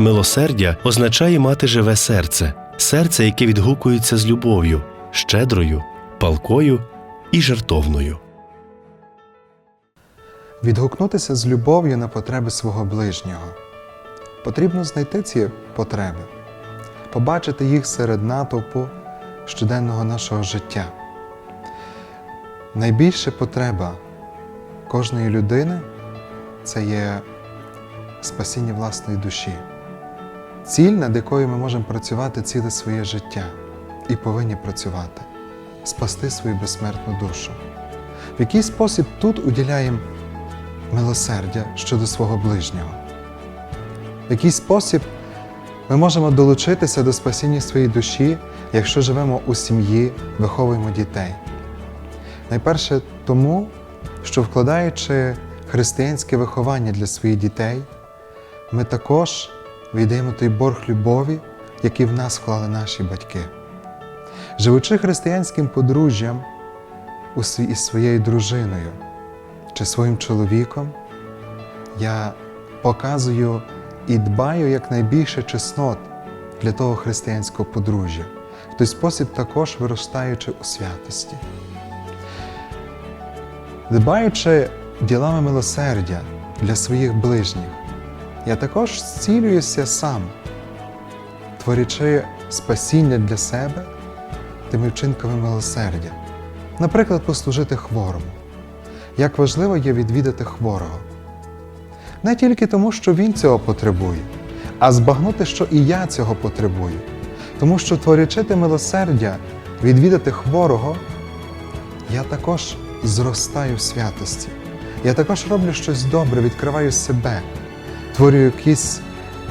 Милосердя означає мати живе серце, серце, яке відгукується з любов'ю, щедрою, палкою і жертовною. Відгукнутися з любов'ю на потреби свого ближнього. Потрібно знайти ці потреби, побачити їх серед натовпу щоденного нашого життя. Найбільша потреба кожної людини це є спасіння власної душі, ціль, над якою ми можемо працювати ціле своє життя і повинні працювати, спасти свою безсмертну душу. В який спосіб тут уділяємо милосердя щодо свого ближнього? В який спосіб ми можемо долучитися до спасіння своєї душі, якщо живемо у сім'ї, виховуємо дітей? Найперше тому, що вкладаючи християнське виховання для своїх дітей, ми також віддаємо той борг любові, який в нас вклали наші батьки. Живучи християнським подружжям із своєю дружиною чи своїм чоловіком, я показую і дбаю якнайбільше чеснот для того християнського подружжя, в той спосіб також виростаючи у святості. Дбаючи ділами милосердя для своїх ближніх, я також зцілююся сам, творячи спасіння для себе тими вчинками милосердя. Наприклад, послужити хворому. Як важливо є відвідати хворого. Не тільки тому, що він цього потребує, а збагнути, що і я цього потребую. Тому що творячи те милосердя, відвідати хворого, я також зростаю в святості. Я також роблю щось добре, відкриваю себе, творю якісь,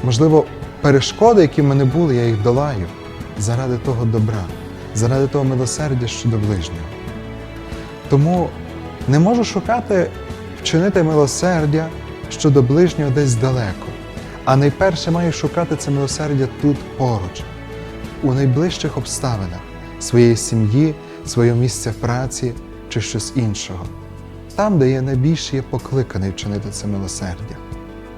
можливо, перешкоди, які в мене були, я їх долаю заради того добра, заради того милосердя щодо ближнього. Тому не можу шукати вчинити милосердя щодо ближнього десь далеко, а найперше маю шукати це милосердя тут поруч, у найближчих обставинах своєї сім'ї, свого місця праці чи щось іншого. Там, де я найбільше є покликаний вчинити це милосердя,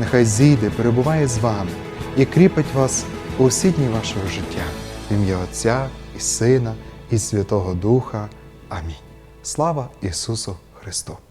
нехай зійде, перебуває з вами і кріпить вас у всі дні вашого життя. В ім'я Отця і Сина, і Святого Духа. Амінь. Слава Ісусу Христу!